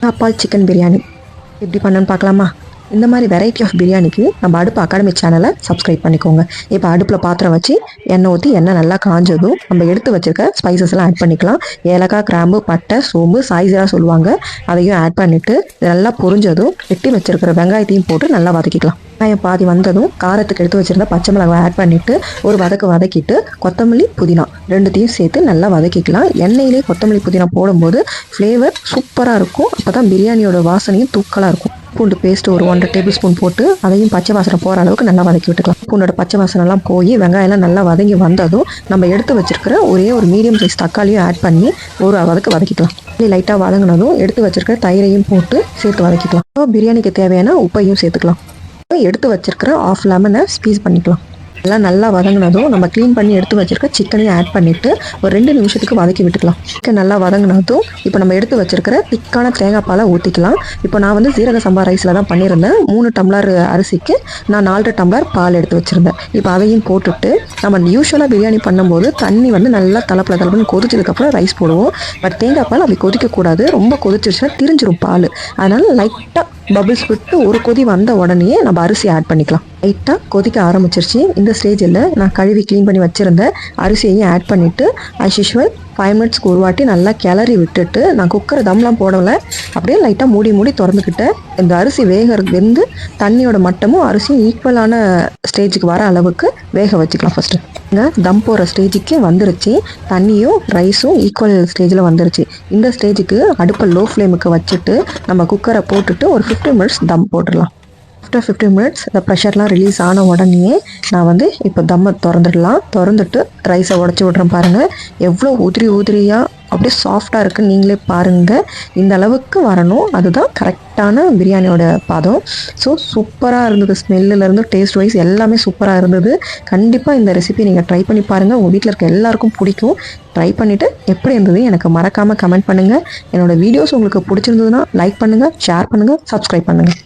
அப்பால் சிக்கன் பிரியாணி எப்படி பண்ணணும்னு பார்க்கலாமா இந்த மாதிரி வெரைட்டி ஆஃப் பிரியாணிக்கு நம்ம அடுப்பு அகாடமி சேனலை சப்ஸ்கிரைப் பண்ணிக்கோங்க. இப்போ அடுப்பில் பாத்திரம் வச்சு எண்ணெய் ஊற்றி எண்ணெய் நல்லா காஞ்சதும் நம்ம எடுத்து வச்சிருக்க ஸ்பைசஸ் எல்லாம் ஆட் பண்ணிக்கலாம். ஏலக்காய் கிராம்பு பட்டை சோம்பு சாய்ஸாக சொல்லுவாங்க. அதையும் ஆட் பண்ணிவிட்டு நல்லா பொரிஞ்சதும் வெட்டி வச்சிருக்கிற வெங்காயத்தையும் போட்டு நல்லா வதக்கிக்கலாம். வெங்காயம் பாதி வந்ததும் காரத்துக்கு எடுத்து வச்சிருந்த பச்சை மிளகாய் ஆட் பண்ணிட்டு ஒரு வதக்கு வதக்கிட்டு கொத்தமல்லி புதினா ரெண்டுத்தையும் சேர்த்து நல்லா வதக்கிக்கலாம். எண்ணெயிலே கொத்தமல்லி புதினா போடும்போது ஃப்ளேவர் சூப்பராக இருக்கும். அப்போ தான் பிரியாணியோட வாசனையும் தூக்கலாக இருக்கும். பூண்டு பேஸ்ட் ஒரு ஒன்றரை டேபிள் ஸ்பூன் போட்டு அதையும் பச்சை வாசனை போகிற அளவுக்கு நல்லா வதக்கி விட்டுக்கலாம். பூண்டோட பச்சை வாசனைலாம் போய் வெங்காயம்லாம் நல்லா வதங்கி வந்ததும் நம்ம எடுத்து வச்சிருக்கிற ஒரே ஒரு மீடியம் சைஸ் தக்காளியும் ஆட் பண்ணி ஒரு வதக்கு வதக்கிக்கலாம். லைட்டாக வதங்கினதும் எடுத்து வச்சிருக்கிற தயிரையும் போட்டு சேர்த்து வதக்கிக்கலாம். பிரியாணிக்கு தேவையான உப்பையும் சேர்த்துக்கலாம். எடுத்து வச்சிருக்கிற ஆஃப் லெமனை ஸ்பீஸ் பண்ணிக்கலாம். எல்லாம் நல்லா வதங்கினதும் நம்ம க்ளீன் பண்ணி எடுத்து வச்சிருக்க சிக்கனையும் ஆட் பண்ணிட்டு ஒரு ரெண்டு நிமிஷத்துக்கு வதக்கி விட்டுக்கலாம். சிக்கன் நல்லா வதங்கினதும் இப்போ நம்ம எடுத்து வச்சிருக்கிற திக்கான தேங்காய் பாலை ஊற்றிக்கலாம் இப்போ நான் வந்து சீரக சம்பா ரைஸில் தான் பண்ணியிருந்தேன். மூணு டம்ளர் அரிசிக்கு நான் நாலரை டம்ளர் பால் எடுத்து வச்சிருந்தேன். இப்போ அதையும் போட்டுட்டு நம்ம யூஸ்வலாக பிரியாணி பண்ணும்போது தண்ணி வந்து நல்லா தலப்பில் தலப்புன்னு கொதிச்சதுக்கப்புறம் ரைஸ் போடுவோம். பட் தேங்காய் பால் அப்படி கொதிக்கக்கூடாது. ரொம்ப கொதிச்சிருச்சுன்னா திரிஞ்சிரும் பால். அதனால் லைட்டாக பபிள்ஸ் விட்டு ஒரு கொதி வந்த உடனே நம்ம அரிசி ஆட் பண்ணிக்கலாம். லைட்டாக கொதிக்க ஆரம்பிச்சிருச்சு. இந்த ஸ்டேஜில் நான் கழுவி க்ளீன் பண்ணி வச்சுருந்த அரிசியையும் ஆட் பண்ணிவிட்டு as யூஷுவல் ஃபைவ் மினிட்ஸ்க்கு ஒரு வாட்டி நல்லா கிளறி விட்டுட்டு நான் குக்கரை தம்லாம் போடலை. அப்படியே லைட்டாக மூடி மூடி திறந்துக்கிட்டேன். இந்த அரிசி வேக வெந்து தண்ணியோட மட்டமும் அரிசியும் ஈக்குவலான ஸ்டேஜுக்கு வர அளவுக்கு வேக வச்சுக்கலாம் ஃபஸ்ட்டு இங்கே தம் போகிற ஸ்டேஜுக்கு வந்துருச்சு. தண்ணியும் ரைஸும் ஈக்குவல் ஸ்டேஜில் வந்துருச்சு. இந்த ஸ்டேஜுக்கு அடுப்பை லோ ஃப்ளேமுக்கு வச்சுட்டு நம்ம குக்கரை போட்டுட்டு ஒரு ஃபிஃப்டீன் மினிட்ஸ் தம் போட்டுடலாம். ஆஃப்டர் ஃபிஃப்டீன் மினிட்ஸ் இந்த ப்ரெஷர்லாம் ரிலீஸ் ஆன உடனே நான் வந்து இப்போ தம்மை திறந்துடலாம். திறந்துட்டு ரைஸை உடச்சி விட்றேன் பாருங்கள் எவ்வளோ உதிரி உதிரியாக அப்படியே சாஃப்டாக இருக்குது நீங்களே பாருங்கள் இந்த அளவுக்கு வரணும். அதுதான் கரெக்டான பிரியாணியோட பதம். ஸோ சூப்பராக இருந்தது. ஸ்மெல்லுலேருந்து டேஸ்ட் வைஸ் எல்லாமே சூப்பராக இருந்தது. கண்டிப்பாக இந்த ரெசிபி நீங்கள் ட்ரை பண்ணி பாருங்கள் உங்கள் வீட்டில் இருக்க எல்லாருக்கும் பிடிக்கும். ட்ரை பண்ணிவிட்டு எப்படி இருந்தது எனக்கு மறக்காமல் கமெண்ட் பண்ணுங்கள் என்னோட வீடியோஸ் உங்களுக்கு பிடிச்சிருந்ததுன்னா லைக் பண்ணுங்கள் ஷேர் பண்ணுங்கள் சப்ஸ்கிரைப் பண்ணுங்கள்